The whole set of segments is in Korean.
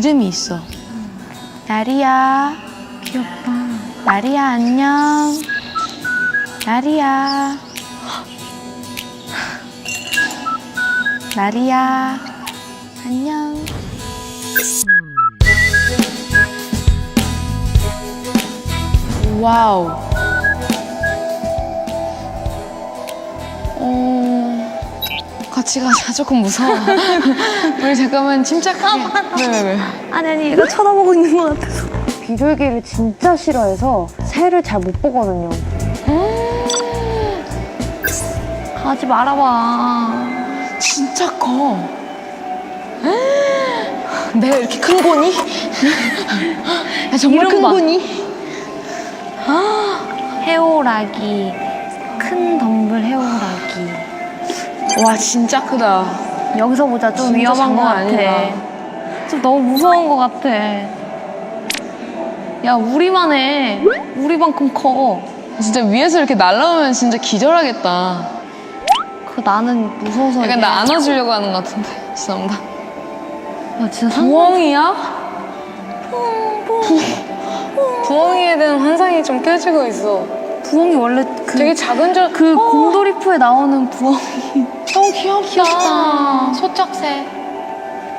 이름이 있어. 나리야. 귀엽다. 나리야 안녕. 나리야. 나리야 안녕. 와우. 같이 가자. 조금 무서워. 우리 잠깐만 침착하게. 왜, 왜, 왜? 아니 아니 얘가 쳐다보고 있는 것 같아서. 비둘기를 진짜 싫어해서 새를 잘 못 보거든요. 가지 말아봐. 진짜 커. 내가 이렇게 큰 거니? 야, 정말 큰. 거니? 해오라기. 큰 덤불 해오라기. 와, 진짜 크다. 여기서 보자. 좀 진짜 위험한 것 장난 같아. 아니다. 좀 너무 무서운 것 같아. 야 우리만 해. 우리만큼 커. 진짜 위에서 이렇게 날라오면 진짜 기절하겠다. 그 나는 무서워서. 약간 이게- 나 안아주려고 하는 것 같은데. 죄송합니다. 야 진짜 상상. 부엉이야? 부엉이에 대한 환상이 좀 깨지고 있어. 부엉이 원래 그, 되게 작은 줄. 그 곰돌이푸에 나오는 부엉이. 너무 귀엽다. 귀엽다. 소쩍새.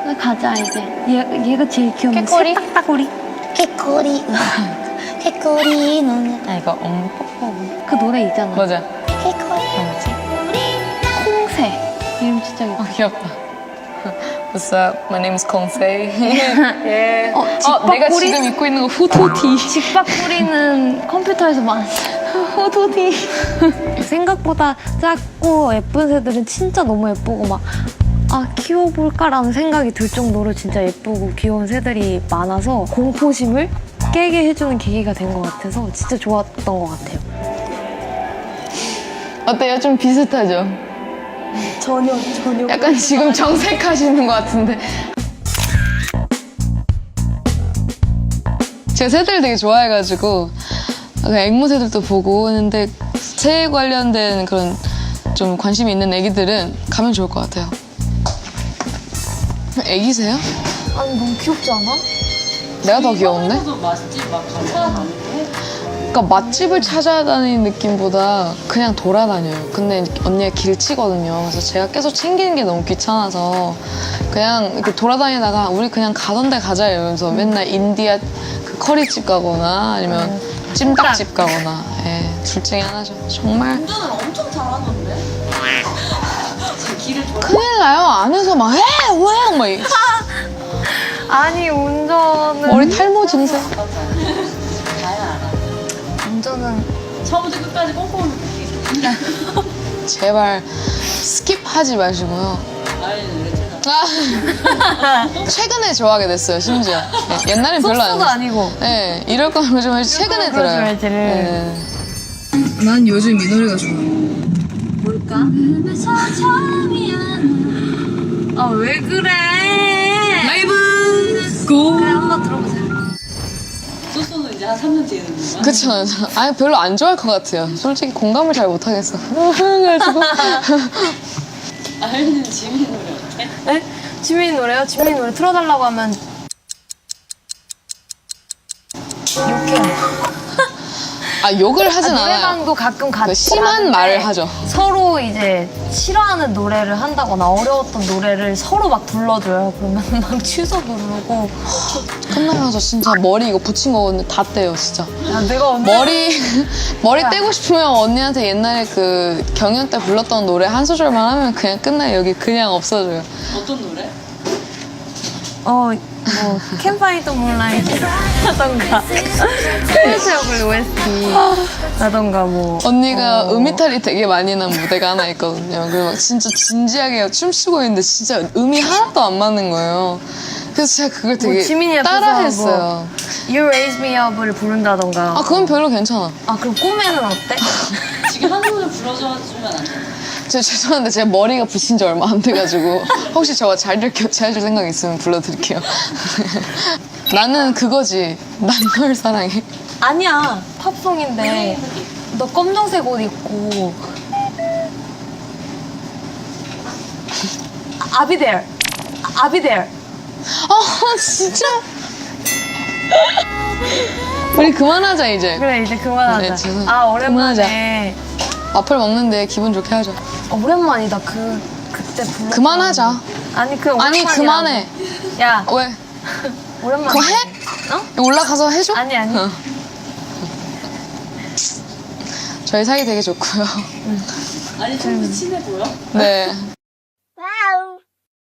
나 가자 이제. 얘 얘가 제일 귀엽네. 깨꼬리? 딱딱거리. 개꼬리 개꼬리 너는 아, 이거 엄 뽀뽀. 그 노래 있잖아. 맞아. 개꼬리 콩새. 이름 진짜 어, 귀엽다. 귀엽다. What's up? My name is Kongse. 예. 어, 내가 집밥구리? 지금 입고 있는 거 후토티. 직박 뿌리는 컴퓨터에서 만든 호두디. 생각보다 작고 예쁜 새들은 진짜 너무 예쁘고 막. 아, 키워볼까라는 생각이 들 정도로 진짜 예쁘고 귀여운 새들이 많아서 공포심을 깨게 해주는 계기가 된 것 같아서 진짜 좋았던 것 같아요. 어때요? 좀 비슷하죠? 전혀, 전혀. 약간 지금 정색하시는 것 같은데. 제가 새들 되게 좋아해가지고 그 앵무새들도 보고 했는데 새 관련된 그런 좀 관심이 있는 애기들은 가면 좋을 것 같아요. 애기새요? 아니, 너무 귀엽지 않아? 내가 더 귀여운데? 그러니까 맛집을 찾아다니는 느낌보다 그냥 돌아다녀요. 근데 언니가 길치거든요. 그래서 제가 계속 챙기는 게 너무 귀찮아서 그냥 이렇게 돌아다니다가 우리 그냥 가던 데 가자 이러면서 맨날 인디아 그 커리집 가거나 아니면 찜닭집 가거나 예, 둘 중에 하나죠. 정말 운전을 엄청 잘하는데 길을 좋아 큰일 나요. 안에서 막 해! 왜! 막 이- 아니, 운전은. 머리 탈모 증세. 운전은. 처음부터 끝까지 꼼꼼히 볼게 제발 스킵하지 마시고요. 아니 아 아, 최근에 좋아하게 됐어요, 심지어. 네, 옛날엔 별로 안 했어요. 아니고. 네, 이럴 거면 좀 최근에 들어요. 그러셔야지. 네. 난 요즘 이 노래가 좋아. 아, 왜 그래? 라이브 고! 그래, 한번 들어보세요. 소스는 이제 한 3년 뒤에 듣는 거야? 그쵸. 아니, 별로 안 좋아할 것 같아요. 솔직히 공감을 잘 못하겠어. 그래가지고. 아이는 지민 어때? 네? 지민 노래요? 지민 노래 틀어달라고 하면 욕해요. 아, 욕을 하진 않아요. 노래방도 가끔 그 같이 심한 가는데 말을 하죠. 서로 이제 싫어하는 노래를 한다거나 어려웠던 노래를 서로 막 불러줘요. 그러면 막 취소 누르고 끝나면서 진짜 머리 이거 붙인 거다 떼요, 진짜. 야 내가 언제 머리, 머리 떼고 싶으면 언니한테 옛날에 그 경연 때 불렀던 노래 한 소절만 하면 그냥 끝나요. 여기 그냥 없어져요. 어떤 노래? 어 뭐 캠파이드 몰라이 하던가 스페셜 OST 라던가 뭐 언니가 어. 음이탈이 되게 많이 난 무대가 하나 있거든요. 그리고 막 진짜 진지하게 춤추고 있는데 진짜 음이 하나도 안 맞는 거예요. 그래서 제가 그걸 되게 뭐 지민이 앞에서 따라했어요. You Raise Me Up을 부른다던가 아 그건 별로 괜찮아. 아 그럼 꿈에는 어때? 지금 한 소절 불러주면 안 돼? 저 죄송한데 제 머리가 붙인 지 얼마 안 돼가지고 혹시 저가 잘 들켜 잘해줄 생각 있으면 불러드릴게요. 나는 그거지. 난 널 사랑해. 아니야 팝송인데 너 검정색 옷 입고 I'll be there I'll be there 아 진짜. 우리 그만하자 이제. 그래 이제 그만하자. 네, 죄송- 아 오랜만에. 와플 먹는데 기분 좋게 하자. 어, 오랜만이다. 그 그때 불렀. 그만하자. 아니 그 아니. 그만해. 야 왜? 오랜만에. 그거 해? 어? 올라가서 해줘? 아니, 아니. 어. 저희 사이 되게 좋고요. 아니, 좀 친해 보여? 네.